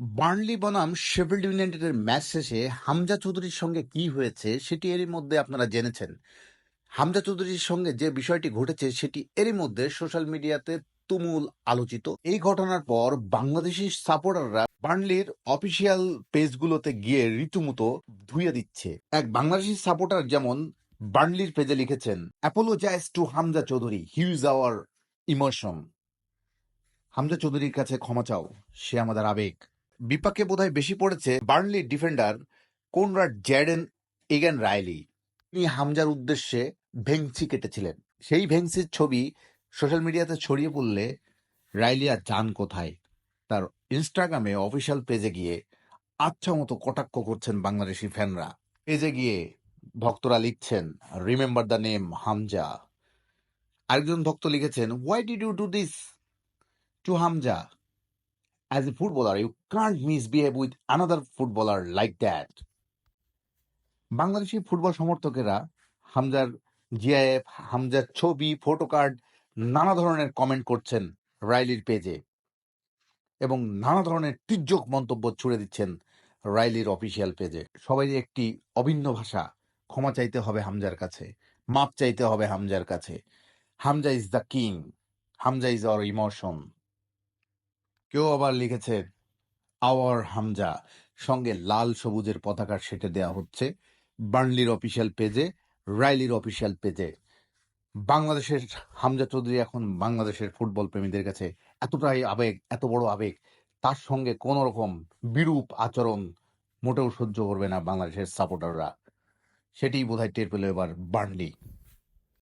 Burnley বনাম Sheffield ইউনাইটেডের match শেষে হামজা চৌধুরীর সঙ্গে কি হয়েছে সেটি এরই মধ্যে আপনারা জেনেছেন। হামজা চৌধুরীর সঙ্গে যে বিষয়টি ঘটেছে সেটি এরই মধ্যে সোশ্যাল মিডিয়াতে তুমুল আলোচিত। এই ঘটনার পর বাংলাদেশি সাপোর্টাররা বার্নলির অফিসিয়াল পেজগুলোতে গিয়ে রীতিমতো ধুয়ে দিচ্ছে। এক বাংলাদেশি সাপোর্টার যেমন বার্নলির পেজে লিখেছেন apologise to Hamza Choudhury huge our emotion Hamza চৌধুরীর কাছে ক্ষমা চাও, সে আমাদের আবেগ। বিপাকে বোধহয় বেশি পড়েছে Burnley defender Conrad Jaden Egan Riley তিনি হামজার উদ্দেশ্যে ভেংসি কেটেছিলেন। সেই ভেংসির ছবি সোশ্যাল মিডিয়াতে ছড়িয়ে পড়লে রাইলি আর যান কোথায়? তার ইনস্টাগ্রামে অফিসিয়াল পেজে গিয়ে আচ্ছা মতো কটাক্ষ করছেন বাংলাদেশি ফ্যানরা। পেজে গিয়ে ভক্তরা লিখছেন রিমেম্বার দ্য নেম হামজা। আরেকজন ভক্ত লিখেছেন why did you do this to Hamza? As a footballer, you can't misbehave with another footballer like that. Bangladeshi football সমর্থকেরা হামজার জিআইএফ হামজার ছবি ফটো কার্ড নানা ধরনের কমেন্ট করছেন রাইলির পেজে এবং নানা ধরনের তির্যক মন্তব্য ছুড়ে দিচ্ছেন রাইলির অফিসিয়াল পেজে সবাই একটি অভিন্ন ভাষা ক্ষমা চাইতে হবে হামজার কাছে মাপ চাইতে হবে হামজার কাছে। Hamza is the king Hamza is our emotion কেউ আবার লিখেছে, আওয়ার হামজা সঙ্গে লাল সবুজের পতাকা সেটে দেওয়া হচ্ছে বার্নলির অফিসিয়াল পেজে, রাইলির অফিসিয়াল পেজে। বাংলাদেশের হামজা চৌধুরী এখন বাংলাদেশের ফুটবল প্রেমীদের কাছে এতটাই আবেগ, এত বড় আবেগ, তার সঙ্গে কোন রকম বিরূপ আচরণ মোটেও সহ্য করবে না বাংলাদেশের সাপোর্টাররা। সেটিই বোধহয় টের পেল এবার বার্নলি।